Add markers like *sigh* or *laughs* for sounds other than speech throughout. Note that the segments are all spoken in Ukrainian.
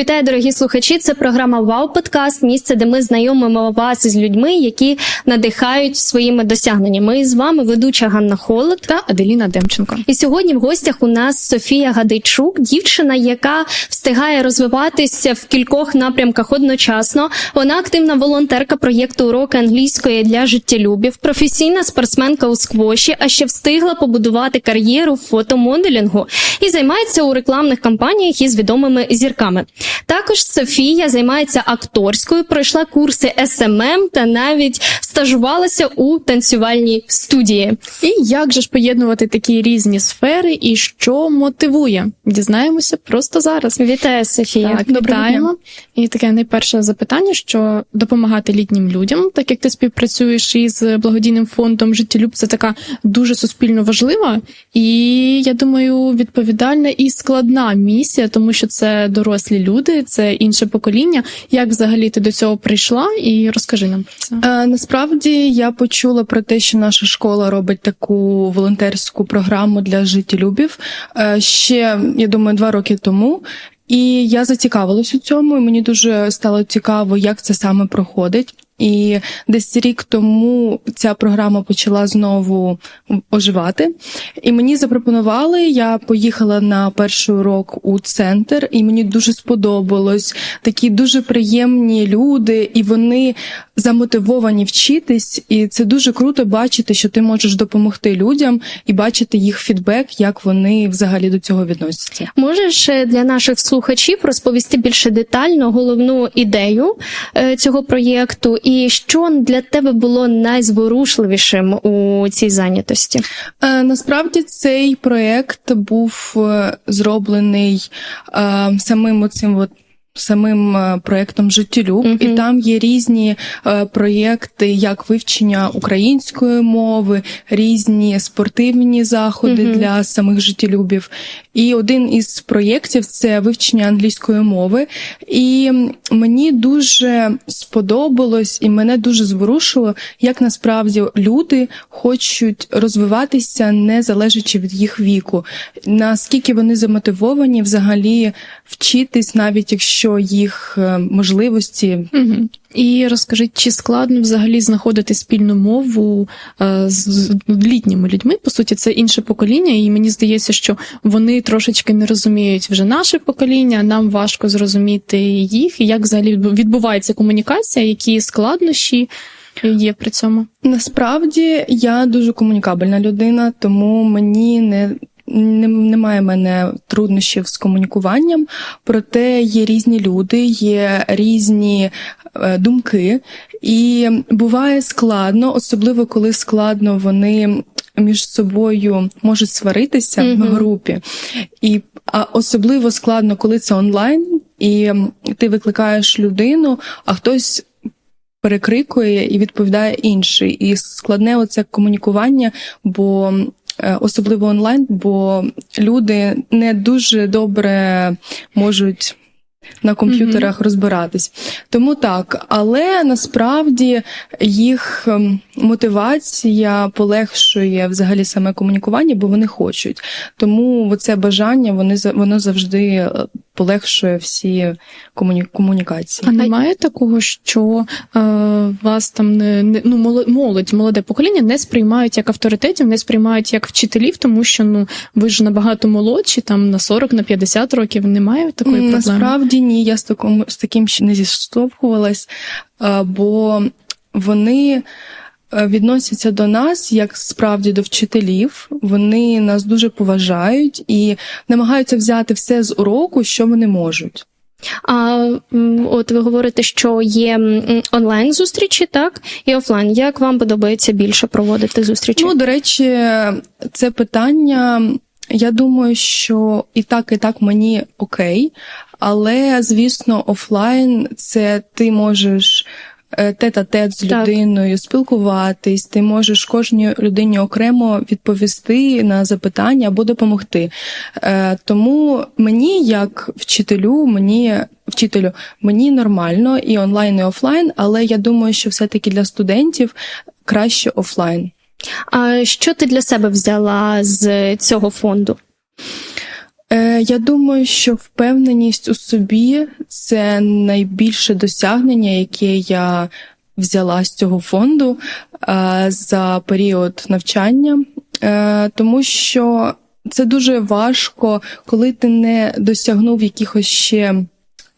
Вітаю, дорогі слухачі! Це програма Вау Подкаст, місце, де ми знайомимо вас із людьми, які надихають своїми досягненнями. І з вами ведуча Ганна Холод. та Аделіна Демченко. І сьогодні в гостях у нас Софія Гадайчук, дівчина, яка встигає розвиватися в кількох напрямках одночасно. Вона активна волонтерка проєкту уроки англійської для життєлюбів, професійна спортсменка у сквоші, а ще встигла побудувати кар'єру в фотомоделінгу і займається у рекламних кампаніях із відомими зірками. Також Софія займається акторською, пройшла курси СММ та навіть стажувалася у танцювальній студії. І як же ж поєднувати такі різні сфери і що мотивує? Дізнаємося просто зараз. Вітаю, Софія. Так, вітаємо. І таке найперше запитання, що допомагати літнім людям, так як ти співпрацюєш із благодійним фондом Життєлюб, це така дуже суспільно важлива і я думаю, відповідальна і складна місія, тому що це дорослі люди, це інше покоління. Як взагалі ти до цього прийшла? І розкажи нам про це. Е, насправді я почула про те, що наша школа робить таку волонтерську програму для життєлюбів е, ще, я думаю, два роки тому. І я зацікавилась у цьому, і мені дуже стало цікаво, як це саме проходить. І десь рік тому ця програма почала знову оживати. І мені запропонували, я поїхала на перший урок у центр, і мені дуже сподобалось. Такі дуже приємні люди, і вони замотивовані вчитись. І це дуже круто бачити, що ти можеш допомогти людям і бачити їх фідбек, як вони взагалі до цього відносяться. Можеш е, для наших слухачів розповісти більше детально головну ідею е, цього проєкту, і що для тебе було найзворушливішим у цій зайнятості? Е, насправді цей проект був зроблений самим оцим от. Самим е, проектом життєлюб, Мгм. і там є різні е, проєкти, як вивчення української мови, різні спортивні заходи Мгм. для самих життєлюбів. І один із проєктів це вивчення англійської мови. І мені дуже сподобалось, і мене дуже зворушило, як насправді люди хочуть розвиватися, не залежачи від їх віку. Наскільки вони замотивовані взагалі вчитись, навіть якщо їх е, можливості Угу. І розкажи, чи складно взагалі знаходити спільну мову е, з літніми людьми? По суті, це інше покоління, і мені здається, що вони трошечки не розуміють вже наше покоління. Нам важко зрозуміти їх, і як взагалі відбувається комунікація, які складнощі є при цьому. Насправді я дуже комунікабельна людина, тому мені не. Не- Немає в мене труднощів з комунікуванням, проте є різні люди, є різні е, думки, і буває складно, особливо коли складно вони між собою можуть сваритися Мгм. в групі. І а особливо складно, коли це онлайн, і ти викликаєш людину, а хтось перекрикує і відповідає інший. І складне оце комунікування, бо особливо онлайн, бо люди не дуже добре можуть. На комп'ютерах розбиратись. Тому так, але насправді їх ем, мотивація полегшує взагалі саме комунікування, бо вони хочуть. Тому це бажання вони воно завжди е, полегшує всі комуні- комунікації. А немає такого, що е, вас там не, не ну моло- молодь, молоде покоління не сприймають як авторитетів, не сприймають як вчителів, тому що ну ви ж набагато молодші, там на 40, на 50 років. Немає такої проблеми. Насправді ні, я з таким, з таким ще не зіштовхувалась, е, бо вони відносяться до нас як справді до вчителів. Вони нас дуже поважають і намагаються взяти все з уроку, що вони можуть. А от ви говорите, що є онлайн зустрічі, так і офлайн. Як вам подобається більше проводити зустрічі? Ну, до речі, це питання. Я думаю, що і так, і так мені окей, але звісно, офлайн це ти можеш е, тет-а-тет з Так. людиною спілкуватись, ти можеш кожній людині окремо відповісти на запитання або допомогти. Е, Тому мені, як вчителю, мені вчителю, мені нормально і онлайн, і офлайн, але я думаю, що все-таки для студентів краще офлайн. А що ти для себе взяла з цього фонду? Я думаю, що впевненість у собі це найбільше досягнення, яке я взяла з цього фонду е, за період навчання, Е, тому що це дуже важко, коли ти не досягнув якихось ще,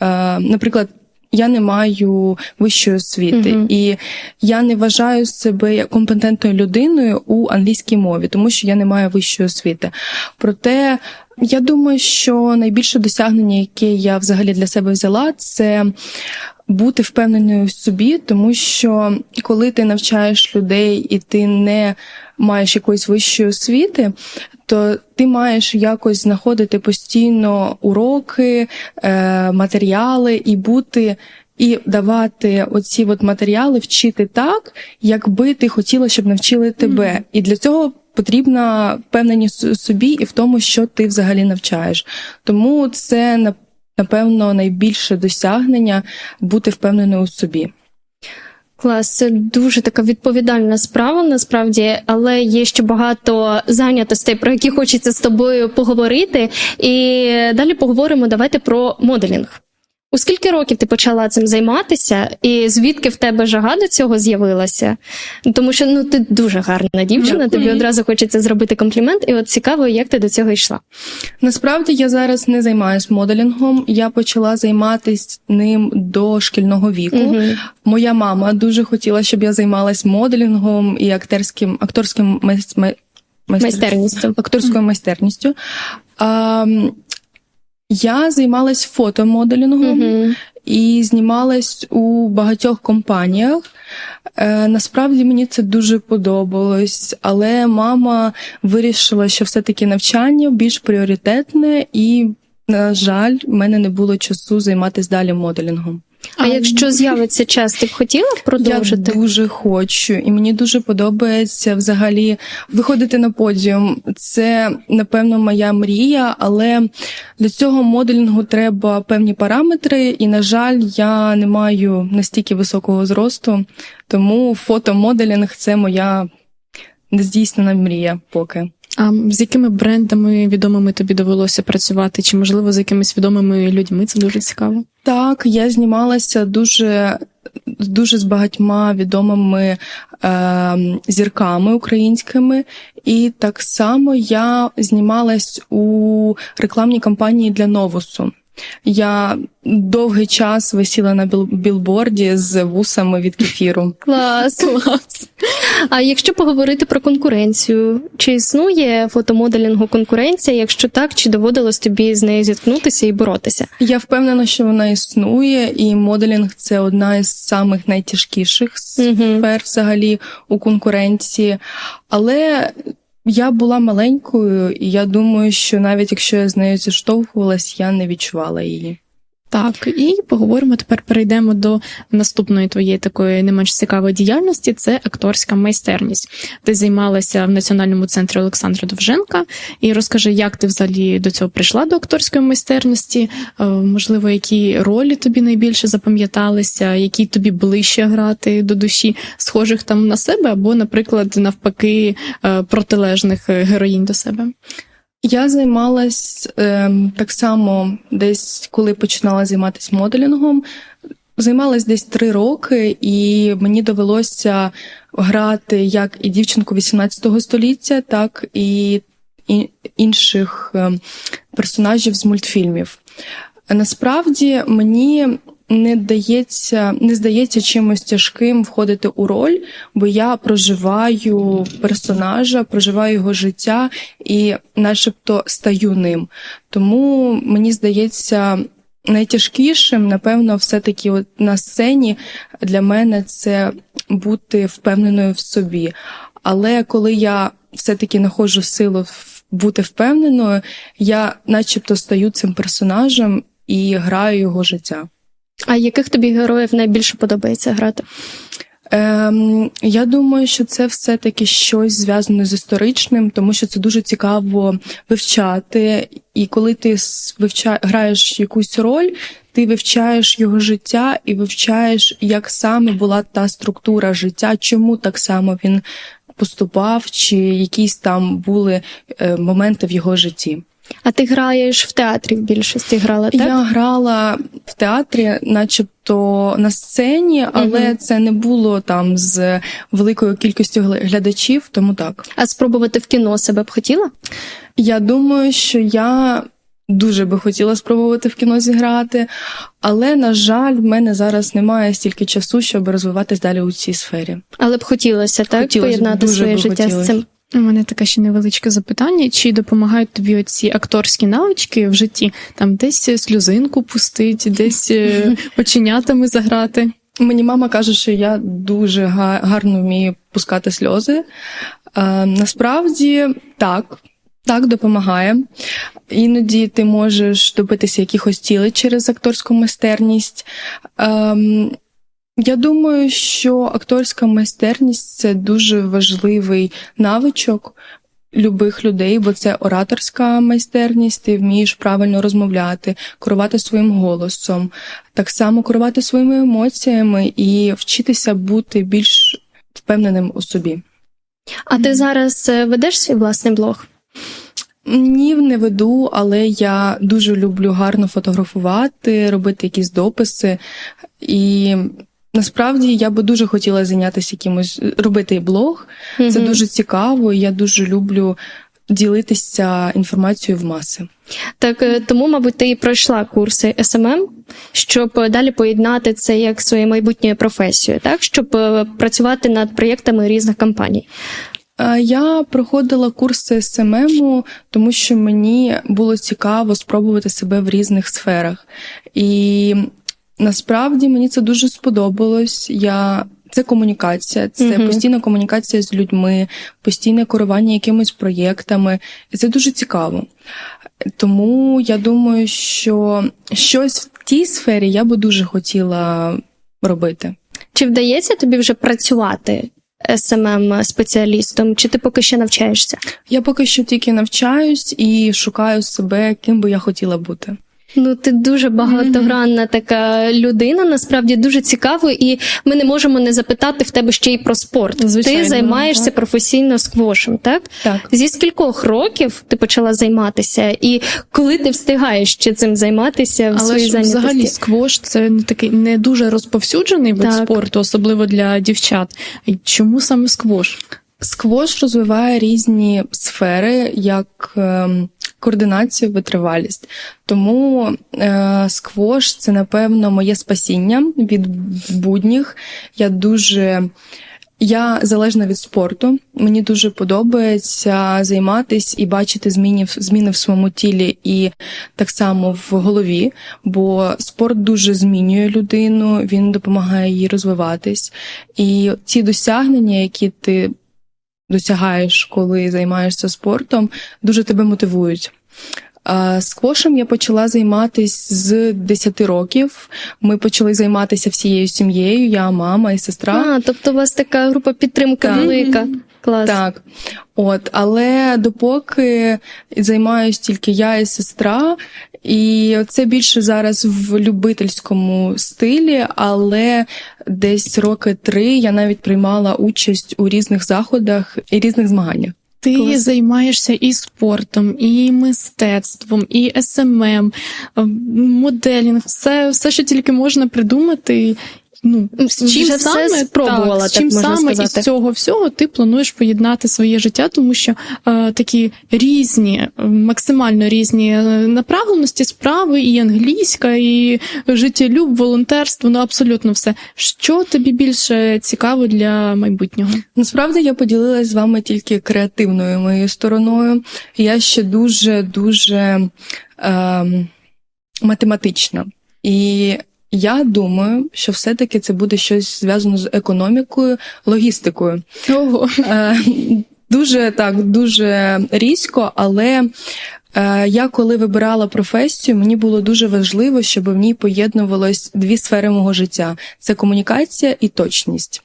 е, наприклад. Я не маю вищої освіти, Мгм. і я не вважаю себе компетентною людиною у англійській мові, тому що я не маю вищої освіти. Проте я думаю, що найбільше досягнення, яке я взагалі для себе взяла, це бути впевненою в собі, тому що коли ти навчаєш людей і ти не маєш якоїсь вищої освіти, то ти маєш якось знаходити постійно уроки, е, матеріали і бути. І давати оці от матеріали вчити так, якби ти хотіла, щоб навчили тебе. І для цього потрібна впевненість собі і в тому, що ти взагалі навчаєш. Тому це напевно найбільше досягнення бути впевненою у собі. Клас, це дуже така відповідальна справа насправді, але є ще багато зайнятостей, про які хочеться з тобою поговорити. І далі поговоримо давайте про моделінг. У скільки років ти почала цим займатися, і звідки в тебе жага до цього з'явилася? Тому що ну ти дуже гарна дівчина, тобі одразу хочеться зробити комплімент, і от цікаво, як ти до цього йшла. Насправді я зараз не займаюся моделінгом. Я почала займатися ним до шкільного віку. Мгм. Моя мама дуже хотіла, щоб я займалась моделінгом і акторським акторським майс- май- Майстерністю. акторською майстерністю. А, я займалась фотомоделінгом угу. і знімалась у багатьох компаніях. Е, насправді мені це дуже подобалось, але мама вирішила, що все-таки навчання більш пріоритетне, і, на жаль, в мене не було часу займатися далі моделінгом. А якщо з'явиться час, ти б хотіла продовжити? Я дуже хочу, і мені дуже подобається взагалі виходити на подіум. Це напевно моя мрія, але для цього моделінгу треба певні параметри, і на жаль, я не маю настільки високого зросту, тому фотомоделінг це моя нездійснена мрія поки. А з якими брендами відомими тобі довелося працювати? Чи можливо з якимись відомими людьми? Це дуже цікаво. Так, я знімалася дуже, дуже з багатьма відомими е, зірками українськими, і так само я знімалась у рекламній кампанії для Новусу. Я довгий час висіла на біл- білборді з вусами від кефіру. Клас. Клас. А якщо поговорити про конкуренцію, чи існує фотомоделінгу конкуренція? Якщо так, чи доводилось тобі з нею зіткнутися і боротися? Я впевнена, що вона існує, і моделінг це одна із самих найтяжкіших Мгм. сфер взагалі у конкуренції. Але я була маленькою, і я думаю, що навіть якщо я з нею зіштовхувалась, я не відчувала її. Так, і поговоримо тепер. Перейдемо до наступної твоєї такої не менш цікавої діяльності. Це акторська майстерність. Ти займалася в Національному центрі Олександра Довженка. І розкажи, як ти взагалі до цього прийшла до акторської майстерності? Е, Можливо, які ролі тобі найбільше запам'яталися, які тобі ближче грати до душі, схожих там на себе, або, наприклад, навпаки, е, протилежних е, героїнь до себе. Я займалась ем, так само десь, коли починала займатися моделінгом. Займалась десь три роки, і мені довелося грати як і дівчинку 18 століття, так і і- інших ем, персонажів з мультфільмів. Насправді мені не дається, не здається чимось тяжким входити у роль, бо я проживаю персонажа, проживаю його життя і, начебто, стаю ним. Тому мені здається. Найтяжкішим, напевно, все-таки от на сцені для мене це бути впевненою в собі. Але коли я все-таки знаходжу силу бути впевненою, я начебто стаю цим персонажем і граю його життя. А яких тобі героїв найбільше подобається грати? Ем, я думаю, що це все-таки щось зв'язане з історичним, тому що це дуже цікаво вивчати. І коли ти вивча... граєш якусь роль, ти вивчаєш його життя і вивчаєш, як саме була та структура життя, чому так само він поступав, чи якісь там були е, моменти в його житті. А ти граєш в театрі в більшості грала, так? Я грала в театрі, начебто на сцені, але Мгм. це не було там з великою кількістю гля- глядачів, тому так. А спробувати в кіно себе б хотіла? Я думаю, що я дуже би хотіла спробувати в кіно зіграти, але, на жаль, в мене зараз немає стільки часу, щоб розвиватись далі у цій сфері. Але б хотілося так Хотілося поєднати своє життя з цим. У мене таке ще невеличке запитання: чи допомагають тобі оці акторські навички в житті? Там десь сльозинку пустить, десь е, *laughs* оченятами заграти. Мені мама каже, що я дуже гарно вмію пускати сльози. Е, насправді так, так допомагає. Іноді ти можеш добитися якихось цілей через акторську майстерність. Ем, я думаю, що акторська майстерність це дуже важливий навичок любих людей, бо це ораторська майстерність, ти вмієш правильно розмовляти, керувати своїм голосом, так само керувати своїми емоціями і вчитися бути більш впевненим у собі. А ти зараз е, ведеш свій власний блог? Ні, не веду, але я дуже люблю гарно фотографувати, робити якісь дописи. І насправді я би дуже хотіла зайнятися якимось, робити блог. Це дуже цікаво, і я дуже люблю ділитися інформацією в маси. Так е, тому, мабуть, ти і пройшла курси СММ, щоб е, далі поєднати це як своєю майбутньою професією, так щоб е, працювати над проєктами різних компаній. Е, Я проходила курси СММу, тому що мені було цікаво спробувати себе в різних сферах. І насправді мені це дуже сподобалось. Я... Це комунікація, це Мгм. постійна комунікація з людьми, постійне керування якимись проєктами. І це дуже цікаво. Тому я думаю, що щось в тій сфері я би дуже хотіла робити. Чи вдається тобі вже працювати smm спеціалістом, чи ти поки ще навчаєшся? Я поки що тільки навчаюсь і шукаю себе, ким би я хотіла бути. Ну, ти дуже багатогранна така людина, насправді дуже цікаво, і ми не можемо не запитати в тебе ще й про спорт. Звичайно, ти займаєшся так. професійно сквошем, так? Так. Зі скількох років ти почала займатися, і коли ти встигаєш ще цим займатися в Але своїй зайнятості? взагалі сквош це не такий не дуже розповсюджений вид Так. спорту, особливо для дівчат. Чому саме сквош? Сквош розвиває різні сфери, як ем, координацію, витривалість. Тому е, сквош це, напевно, моє спасіння від будніх. Я дуже. Я залежна від спорту. Мені дуже подобається займатися і бачити зміни, зміни в своєму тілі і так само в голові, бо спорт дуже змінює людину, він допомагає їй розвиватись. І ці досягнення, які ти досягаєш, коли займаєшся спортом, дуже тебе мотивують. Сквошем я почала займатися з 10 років. Ми почали займатися всією сім'єю, я, мама і сестра. А, тобто у вас така група підтримки Так. велика. Клас. Так, от, але допоки займаюсь тільки я і сестра, і це більше зараз в любительському стилі, але десь роки три я навіть приймала участь у різних заходах і різних змаганнях. Ти Клас. займаєшся і спортом, і мистецтвом, і СММ, е, моделінг, все, все, що тільки можна придумати. Ну, з чим Вже все саме спробувала, так, з так можна саме сказати. із цього всього ти плануєш поєднати своє життя, тому що е, такі різні, е, максимально різні е, направленості справи, і англійська, і життєлюб, волонтерство, ну абсолютно все. Що тобі більше цікаво для майбутнього? Насправді я поділилась з вами тільки креативною моєю стороною. Я ще дуже дуже ем, математична. І я думаю, що все-таки це буде щось зв'язано з економікою, логістикою. Ого. Е, Дуже так, дуже різко, але е, я коли вибирала професію, мені було дуже важливо, щоб в ній поєднувалось дві сфери мого життя: це комунікація і точність.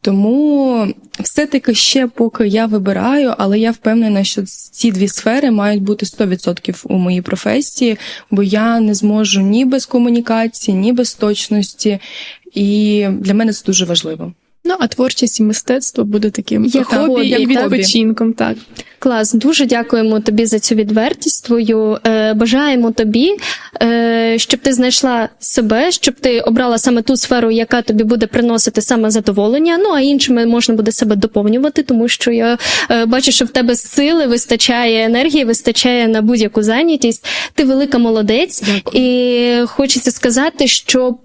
Тому все-таки ще поки я вибираю, але я впевнена, що ці дві сфери мають бути 100% у моїй професії, бо я не зможу ні без комунікації, ні без точності, і для мене це дуже важливо. Ну а творчість і мистецтво буде таким Як хобі хобі, і як відпочинком. Так Клас, дуже дякуємо тобі за цю відвертість твою. Е, бажаємо тобі, е, щоб ти знайшла себе, щоб ти обрала саме ту сферу, яка тобі буде приносити саме задоволення. Ну а іншими можна буде себе доповнювати, тому що я е, бачу, що в тебе сили вистачає енергії, вистачає на будь-яку зайнятість. Ти велика молодець, і хочеться сказати, що.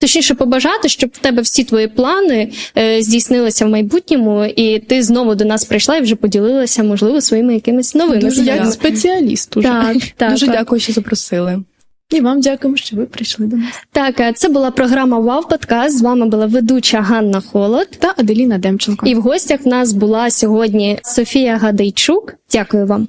Точніше побажати, щоб в тебе всі твої плани е, здійснилися в майбутньому, і ти знову до нас прийшла і вже поділилася, можливо, своїми якимись новими дуже як спеціаліст уже. Так, *laughs* так, Дуже так. дякую, що запросили. І вам дякуємо, що ви прийшли до нас. Так, це була програма Вау Подкаст. З вами була ведуча Ганна Холод. Та Аделіна Демченко. І в гостях в нас була сьогодні Софія Гадейчук. Дякую вам.